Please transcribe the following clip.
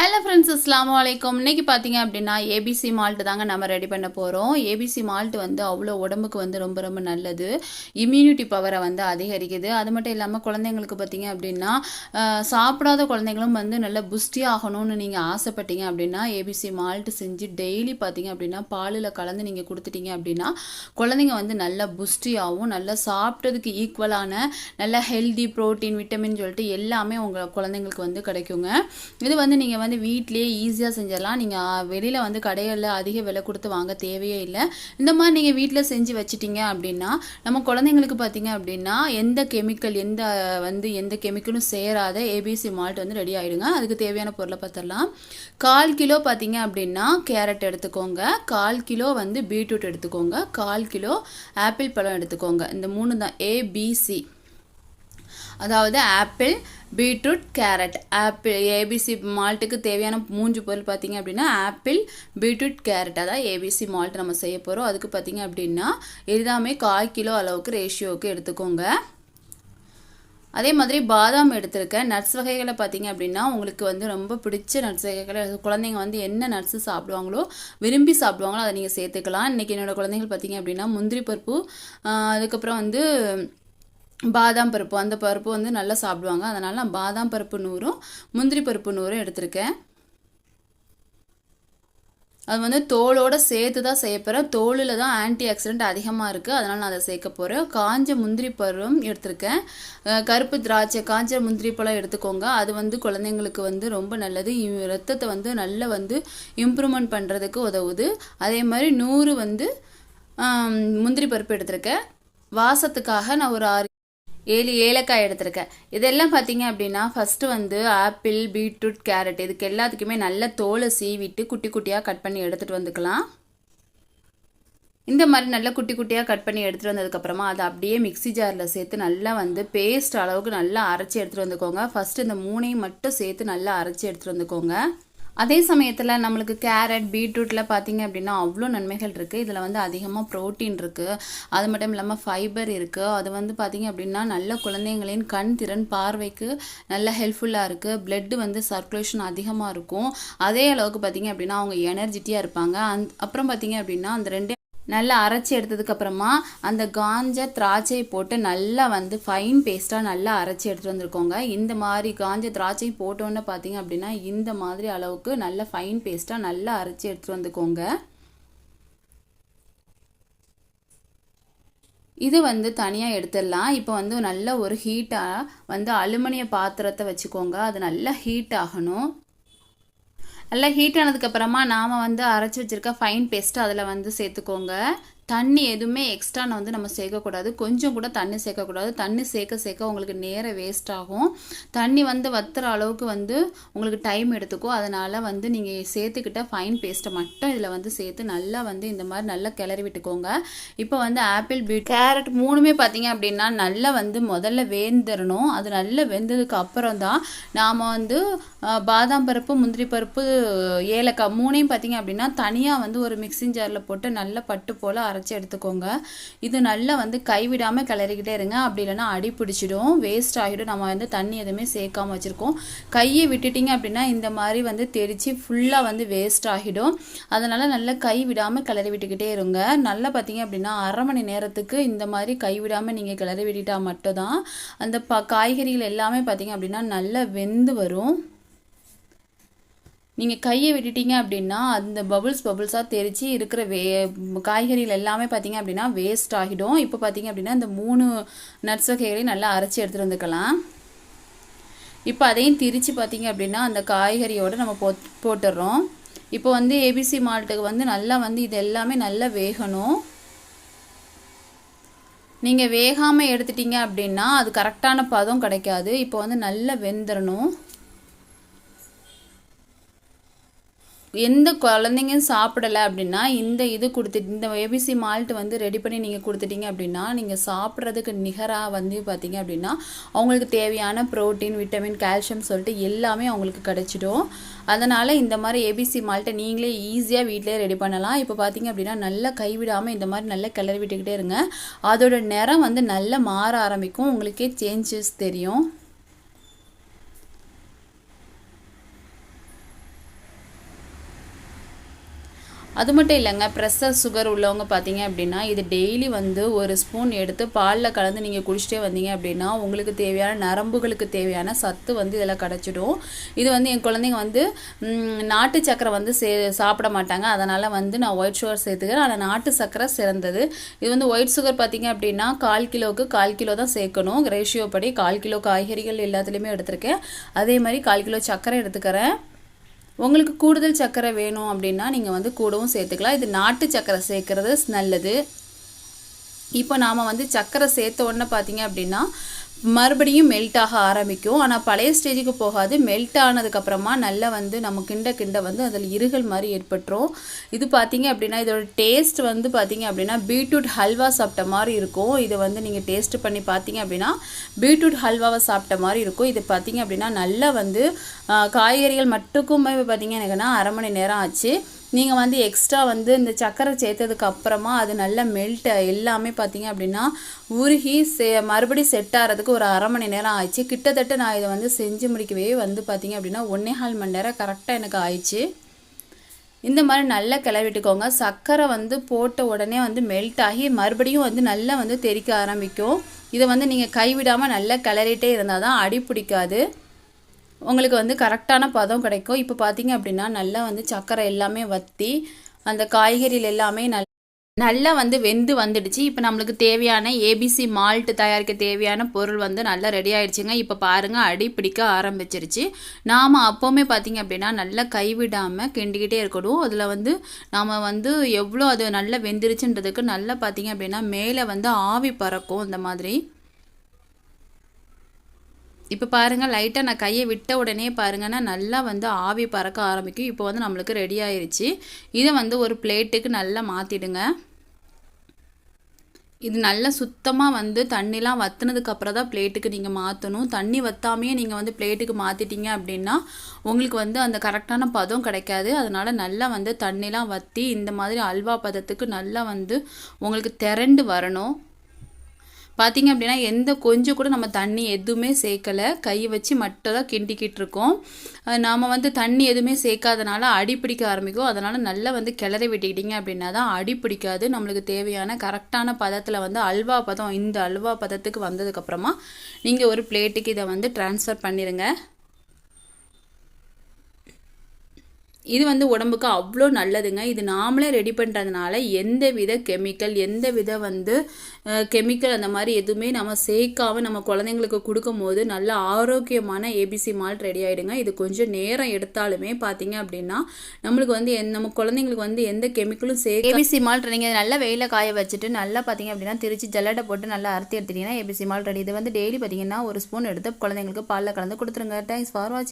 Hello friends அஸ்லாம் வலைக்கம் இன்னைக்கு பார்த்தீங்க அப்படின்னா ஏபிசி மால்ட்டு தாங்க நம்ம ரெடி பண்ண போகிறோம் ஏபிசி மால்ட் வந்து அவ்வளோ உடம்புக்கு வந்து ரொம்ப ரொம்ப நல்லது. இம்யூனிட்டி பவரை வந்து அதிகரிக்குது. அது மட்டும் இல்லாமல் குழந்தைங்களுக்கு பார்த்தீங்க அப்படின்னா சாப்பிடாத குழந்தைங்களும் வந்து நல்ல புஷ்டி ஆகணும்னு நீங்கள் ஆசைப்பட்டீங்க அப்படின்னா ஏபிசி மால்ட் செஞ்சு டெய்லி பார்த்தீங்க அப்படின்னா பாலில் கலந்து நீங்கள் கொடுத்துட்டீங்க அப்படின்னா குழந்தைங்க வந்து நல்ல புஷ்டியாகவும் நல்லா சாப்பிட்டதுக்கு ஈக்குவலான நல்ல ஹெல்தி ப்ரோட்டீன் விட்டமின் சொல்லிட்டு எல்லாமே உங்கள் குழந்தைங்களுக்கு வந்து கிடைக்குங்க. இது வந்து நீங்கள் வந்து வந்து வீட்டிலேயே ஈஸியாக செஞ்சிடலாம். நீங்கள் வெளியில் வந்து கடைகளில் அதிக விலை கொடுத்து வாங்க தேவையே இல்லை. இந்த மாதிரி நீங்கள் வீட்டில் செஞ்சு வச்சிட்டீங்க அப்படின்னா நம்ம குழந்தைங்களுக்கு பார்த்தீங்க அப்படின்னா எந்த கெமிக்கல் எந்த வந்து எந்த கெமிக்கலும் சேராத ஏபிசி மால்ட் வந்து ரெடி ஆகிடுங்க அதுக்கு தேவையான பொருளை பார்த்துடலாம் கால் கிலோ பார்த்தீங்க அப்படின்னா கேரட் எடுத்துக்கோங்க. கால் கிலோ வந்து பீட்ரூட் எடுத்துக்கோங்க. கால் கிலோ ஆப்பிள் பழம் எடுத்துக்கோங்க. இந்த மூணு தான் ஏபிசி அதாவது apple beetroot carrot. Apple ABC மால்ட்டுக்கு தேவையான மூன்று பொருள் பார்த்தீங்க அப்படின்னா ஆப்பிள் பீட்ரூட் கேரட். அதாவது ஏபிசி மால்ட் நம்ம செய்ய போகிறோம் அதுக்கு பார்த்தீங்க அப்படின்னா எல்லாமே கால் கிலோ அளவுக்கு ரேஷியோவுக்கு எடுத்துக்கோங்க. அதே மாதிரி பாதாம் எடுத்திருக்கேன் நட்ஸ் வகைகளை பார்த்தீங்க அப்படின்னா உங்களுக்கு வந்து ரொம்ப பிடிச்ச நட்ஸ் வகைகளை குழந்தைங்க வந்து என்ன நட்ஸு சாப்பிடுவாங்களோ விரும்பி சாப்பிடுவாங்களோ அதை நீங்கள் சேர்த்துக்கலாம். இன்றைக்கி என்னோடய குழந்தைகள் பார்த்தீங்க அப்படின்னா முந்திரி பருப்பு அதுக்கப்புறம் வந்து பாதாம் பருப்பு. அந்த பருப்பு வந்து நல்லா சாப்பிடுவாங்க. அதனால் நான் பாதாம் பருப்பு நூறும் முந்திரி பருப்பு நூறும் எடுத்திருக்கேன். அது வந்து தோலோட சேர்த்து தான் செய்ய போகிறேன் தோலில் தான் ஆன்டி ஆக்சிடென்ட் அதிகமாக இருக்குது அதனால் நான் அதை சேர்க்க போகிறேன் காஞ்ச முந்திரி பருவம் எடுத்திருக்கேன். கருப்பு திராட்சை காஞ்ச முந்திரி பழம் எடுத்துக்கோங்க. அது வந்து குழந்தைங்களுக்கு வந்து ரொம்ப நல்லது. ரத்தத்தை வந்து நல்லா வந்து இம்ப்ரூவ்மெண்ட் பண்ணுறதுக்கு உதவுது. அதே மாதிரி நூறு வந்து முந்திரி பருப்பு எடுத்திருக்கேன். வாசத்துக்காக நான் ஒரு ஆறு ஏழு ஏலக்காய் எடுத்திருக்கேன். இதெல்லாம் பார்த்தீங்க அப்படின்னா ஃபஸ்ட்டு வந்து ஆப்பிள் பீட்ரூட் கேரட் இதுக்கு எல்லாத்துக்குமே நல்ல தோலை சீவிட்டு குட்டி குட்டியாக கட் பண்ணி எடுத்துகிட்டு வந்துக்கலாம். இந்த மாதிரி நல்லா குட்டி குட்டியாக கட் பண்ணி எடுத்துகிட்டு வந்ததுக்கப்புறமா அதை அப்படியே மிக்ஸி ஜாரில் சேர்த்து நல்லா வந்து பேஸ்ட் அளவுக்கு நல்லா அரைச்சி எடுத்துகிட்டு வந்துக்கோங்க. ஃபஸ்ட்டு இந்த மூணையும் மட்டும் சேர்த்து நல்லா அரைச்சி எடுத்துகிட்டு வந்துக்கோங்க. அதே சமயத்தில் நம்மளுக்கு கேரட் பீட்ரூட்டில் பார்த்தீங்க அப்படின்னா அவ்வளோ நன்மைகள் இருக்குது இதில் வந்து அதிகமாக ப்ரோட்டீன் இருக்குது அது மட்டும் இல்லாமல் ஃபைபர் இருக்குது அது வந்து பார்த்தீங்க அப்படின்னா நல்ல குழந்தைங்களின் கண் திறன் பார்வைக்கு நல்ல ஹெல்ப்ஃபுல்லாக இருக்குது பிளட்டு வந்து சர்க்குலேஷன் அதிகமாக இருக்கும். அதே அளவுக்கு பார்த்தீங்க அப்படின்னா அவங்க எனர்ஜிட்டியாக இருப்பாங்க. அந் அப்புறம் பார்த்தீங்க அப்படின்னா அந்த ரெண்டே நல்லா அரைச்சி எடுத்ததுக்கு அப்புறமா அந்த காஞ்ச திராட்சையை போட்டு நல்லா வந்து ஃபைன் பேஸ்ட்டாக நல்லா அரைச்சி எடுத்துகிட்டு வந்திருக்கோங்க. இந்த மாதிரி காஞ்ச திராட்சை போட்டோன்னு பார்த்தீங்க அப்படின்னா இந்த மாதிரி அளவுக்கு நல்ல ஃபைன் பேஸ்ட்டாக நல்லா அரைச்சி எடுத்துகிட்டு வந்துக்கோங்க. இது வந்து தனியாக எடுத்துடலாம். இப்போ வந்து நல்ல ஒரு ஹீட்டாக வந்து அலுமினிய பாத்திரத்தை வச்சுக்கோங்க. அது நல்லா ஹீட் ஆகணும். நல்லா ஹீட் ஆனதுக்கப்புறமா நாம் வந்து அரைச்சி வச்சிருக்க ஃபைன் பேஸ்ட்டு அதில் வந்து சேர்த்துக்கோங்க. தண்ணி எதுவுமே எக்ஸ்ட்ரா வந்து நம்ம சேர்க்கக்கூடாது. கொஞ்சம் கூட தண்ணி சேர்க்கக்கூடாது. தண்ணி சேர்க்க சேர்க்க உங்களுக்கு நேரம் வேஸ்ட் ஆகும். தண்ணி வந்து வத்துற அளவுக்கு வந்து உங்களுக்கு டைம் எடுத்துக்கும் அதனால் வந்து நீங்கள் சேர்த்துக்கிட்ட ஃபைன் பேஸ்ட்டை மட்டும் இதில் வந்து சேர்த்து நல்லா வந்து இந்த மாதிரி நல்லா கிளறி விட்டுக்கோங்க. இப்போ வந்து ஆப்பிள் பீட் கேரட் மூணுமே பார்த்தீங்க அப்படின்னா நல்லா வந்து முதல்ல வேந்துடணும் அது நல்லா வெந்ததுக்கு அப்புறம் தான் நாம் வந்து பாதாம் பருப்பு முந்திரி பருப்பு ஏலக்காய் மூணையும் பார்த்தீங்க அப்படின்னா தனியாக வந்து ஒரு மிக்சிங் ஜாரில் போட்டு நல்லா பட்டு போல் அரைச்சி எடுத்துக்கோங்க. இது நல்லா வந்து கைவிடாமல் கிளறிக்கிட்டே இருங்க. அப்படி இல்லைன்னா அடி பிடிச்சிடும். வேஸ்ட் ஆகிடும். நம்ம வந்து தண்ணி எதுவுமே சேர்க்காமல் வச்சுருக்கோம். கையை விட்டுட்டீங்க அப்படின்னா இந்த மாதிரி வந்து தெரித்து ஃபுல்லாக வந்து வேஸ்ட் ஆகிடும். அதனால் நல்லா கை விடாமல் கிளறி விட்டுக்கிட்டே இருங்க. நல்லா பார்த்தீங்க அப்படின்னா அரை மணி நேரத்துக்கு இந்த மாதிரி கை விடாமல் நீங்கள் கிளறி விட்டுட்டால் மட்டும்தான். அந்த ப காய்கறிகள் எல்லாமே பார்த்தீங்க அப்படின்னா நல்லா வெந்து வரும். நீங்கள் கையை விட்டுட்டீங்க அப்படின்னா அந்த பபுள்ஸ் பபுள்ஸாக தெரிச்சு இருக்கிற வே காய்கறிகள் எல்லாமே பார்த்தீங்க அப்படின்னா வேஸ்ட் ஆகிடும். இப்போ பார்த்தீங்க அப்படின்னா இந்த மூணு நட்ஸ் வகைகளையும் நல்லா அரைச்சி எடுத்துகிட்டு வந்துக்கலாம். இப்போ அதையும் திரிச்சு பார்த்தீங்க அப்படின்னா அந்த காய்கறியோடு நம்ம போ போட்டுடுறோம் இப்போ வந்து ஏபிசி மால்ட்டுக்கு வந்து நல்லா வந்து இது எல்லாமே நல்லா வேகணும். நீங்கள் வேகாமல் எடுத்துட்டீங்க அப்படின்னா அது கரெக்டான பதம் கிடைக்காது. இப்போ வந்து நல்லா வெந்துடணும் எந்த குழந்தைங்க சாப்பிடலை அப்படின்னா இந்த இது கொடுத்துட்டு இந்த ஏபிசி மால்ட் வந்து ரெடி பண்ணி நீங்கள் கொடுத்துட்டீங்க அப்படின்னா நீங்கள் சாப்பிட்றதுக்கு நிகராக வந்து பார்த்தீங்க அப்படின்னா அவங்களுக்கு தேவையான ப்ரோட்டீன் விட்டமின் கால்சியம் சொல்லிட்டு எல்லாமே அவங்களுக்கு கிடச்சிடும். அதனால் இந்த மாதிரி ஏபிசி மால்ட்டை நீங்களே ஈஸியாக வீட்டிலே ரெடி பண்ணலாம். இப்போ பார்த்தீங்க அப்படின்னா நல்லா கைவிடாமல் இந்த மாதிரி நல்லா கிளறி விட்டுக்கிட்டே இருங்க. அதோட நிறம் வந்து நல்லா மாற ஆரம்பிக்கும். உங்களுக்கே சேஞ்சஸ் தெரியும். அது மட்டும் இல்லைங்க ப்ரெஷர் சுகர் உள்ளவங்க பார்த்தீங்க அப்படின்னா இது டெய்லி வந்து ஒரு ஸ்பூன் எடுத்து பாலில் கலந்து நீங்கள் குடிச்சிட்டே வந்தீங்க அப்படின்னா உங்களுக்கு தேவையான நரம்புகளுக்கு தேவையான சத்து வந்து இதில் கிடச்சிடும். இது வந்து என் குழந்தைங்க வந்து நாட்டு சக்கரை வந்து சே சாப்பிட மாட்டாங்க. அதனால் வந்து நான் ஒயிட் சுகர் சேர்த்துக்கிறேன். ஆனால் நாட்டு சக்கரை சிறந்தது. இது வந்து ஒயிட் சுகர் பார்த்தீங்க அப்படின்னா கால் கிலோவுக்கு கால் கிலோ தான் சேர்க்கணும். ரேஷியோ படி கால் கிலோ காய்கறிகள் எல்லாத்துலேயுமே எடுத்திருக்கேன். அதே மாதிரி கால் கிலோ சர்க்கரை எடுத்துக்கிறேன். உங்களுக்கு கூடுதல் சர்க்கரை வேணும் அப்படின்னா நீங்கள் வந்து கூடவும் சேர்த்துக்கலாம். இது நாட்டு சர்க்கரை சேர்க்கறது நல்லது. இப்போ நாம் வந்து சர்க்கரை சேர்த்த உடனே பார்த்தீங்க அப்படின்னா மறுபடியும் மெல்ட் ஆக ஆரம்பிக்கும். ஆனால் பழைய ஸ்டேஜுக்கு போகாது. மெல்ட் ஆனதுக்கப்புறமா நல்லா வந்து நம்ம கிண்ட கிண்ட வந்து அதில் இருகல் மாதிரி ஏற்பட்டுரும். இது பார்த்தீங்க அப்படின்னா இதோட டேஸ்ட் வந்து பார்த்தீங்க அப்படின்னா பீட்ரூட் ஹல்வா சாப்பிட்ட மாதிரி இருக்கும். இதை வந்து நீங்கள் டேஸ்ட் பண்ணி பார்த்தீங்க அப்படின்னா பீட்ரூட் ஹல்வாவை சாப்பிட்ட மாதிரி இருக்கும். இது பார்த்தீங்க அப்படின்னா நல்லா வந்து காய்கறிகள் மட்டுக்குமே பார்த்தீங்க எனக்குன்னா அரை மணி நேரம் ஆச்சு. நீங்கள் வந்து எக்ஸ்ட்ரா வந்து இந்த சக்கரை சேர்த்ததுக்கு அப்புறமா அது நல்லா மெல்ட் எல்லாமே பார்த்தீங்க அப்படின்னா உருகி செ மறுபடியும் செட் ஆகிறதுக்கு ஒரு அரை மணி நேரம் ஆயிடுச்சு. கிட்டத்தட்ட நான் இதை வந்து செஞ்சு முடிக்கவே வந்து பார்த்தீங்க அப்படின்னா ஒன்றே கால் மணி நேரம் கரெக்டாக எனக்கு ஆயிடுச்சு. இந்த மாதிரி நல்லா கிளறிட்டுக்கோங்க. சர்க்கரை வந்து போட்ட உடனே வந்து மெல்ட் ஆகி மறுபடியும் வந்து நல்லா வந்து தெறிக்க ஆரம்பிக்கும். இதை வந்து நீங்கள் கைவிடாமல் நல்லா கிளறிட்டே இருந்தால் தான் அடி பிடிக்காது. உங்களுக்கு வந்து கரெக்டான பதம் கிடைக்கும். இப்போ பார்த்தீங்க அப்படின்னா நல்லா வந்து சர்க்கரை எல்லாமே வற்றி அந்த காய்கறிகள் எல்லாமே நல் நல்லா வந்து வெந்து வந்துடுச்சு. இப்போ நம்மளுக்கு தேவையான ஏபிசி மால்ட் தயாரிக்க தேவையான பொருள் வந்து நல்லா ரெடி ஆயிடுச்சுங்க. இப்போ பாருங்கள் அடி பிடிக்க ஆரம்பிச்சிருச்சு. நாம் அப்போவுமே பார்த்தீங்க அப்படின்னா நல்லா கைவிடாமல் கிண்டிக்கிட்டே இருக்கணும். அதில் வந்து நாம் வந்து எவ்வளோ அது நல்லா வெந்துருச்சுன்றதுக்கு நல்லா பார்த்தீங்க அப்படின்னா மேலே வந்து ஆவி பறக்கும் இந்த மாதிரி. இப்போ பாருங்கள் லைட்டாக நான் கையை விட்ட உடனே பாருங்கன்னா நல்லா வந்து ஆவி பறக்க ஆரம்பிக்கும். இப்போ வந்து நம்மளுக்கு ரெடி ஆயிடுச்சு இதை வந்து ஒரு பிளேட்டுக்கு நல்லா மாற்றிடுங்க இது நல்லா சுத்தமாக வந்து தண்ணிலாம் வத்துனதுக்கு அப்புறம் தான் பிளேட்டுக்கு நீங்கள் மாற்றணும் தண்ணி வத்தாமையே நீங்கள் வந்து பிளேட்டுக்கு மாற்றிட்டீங்க அப்படின்னா உங்களுக்கு வந்து அந்த கரெக்டான பதம் கிடைக்காது. அதனால் நல்லா வந்து தண்ணிலாம் வற்றி இந்த மாதிரி அல்வா பதத்துக்கு நல்லா வந்து உங்களுக்கு திரண்டு வரணும். பார்த்தீங்க அப்படின்னா எந்த கொஞ்சம் கூட நம்ம தண்ணி எதுவுமே சேர்க்கலை. கை வச்சு மட்டும் தான் கிண்டிக்கிட்டு இருக்கோம். நாம் வந்து தண்ணி எதுவுமே சேர்க்காதனால அடி பிடிக்க ஆரம்பிக்கும். அதனால் நல்லா வந்து கிளறி விட்டுக்கிட்டீங்க அப்படின்னா தான் அடி பிடிக்காது. நம்மளுக்கு தேவையான கரெக்டான பதத்தில் வந்து அல்வா பதம் இந்த அல்வா பதத்துக்கு வந்ததுக்கப்புறமா நீங்கள் ஒரு பிளேட்டுக்கு இதை வந்து ட்ரான்ஸ்ஃபர் பண்ணிடுங்க இது வந்து உடம்புக்கு அவ்வளோ நல்லதுங்க. இது நாமளே ரெடி பண்ணுறதுனால எந்த வித கெமிக்கல் எந்த வித வந்து கெமிக்கல் அந்த மாதிரி எதுவுமே நம்ம சேர்க்காம நம்ம குழந்தைங்களுக்கு கொடுக்கும் போது நல்ல ஆரோக்கியமான ஏபிசி மால்ட் ரெடி ஆகிடுங்க இது கொஞ்சம் நேரம் எடுத்தாலுமே பார்த்தீங்க அப்படின்னா நம்மளுக்கு வந்து நம்ம குழந்தைங்களுக்கு வந்து எந்த கெமிக்கலும் சேர்க்க ஏபிசி மால்ட் நீங்கள் நல்லா வெயில காய வச்சுட்டு நல்லா பார்த்தீங்க அப்படின்னா திருச்சி ஜல்லடை போட்டு நல்லா அறுத்தி எடுத்துட்டீங்கன்னா ஏபிசி மால்ட் ரெடி இது வந்து டெய்லி பார்த்தீங்கன்னா ஒரு ஸ்பூன் எடுத்து குழந்தைங்களுக்கு பாலில் கலந்து கொடுத்துருங்க. தேங்க்ஸ் ஃபார் வாட்சிங்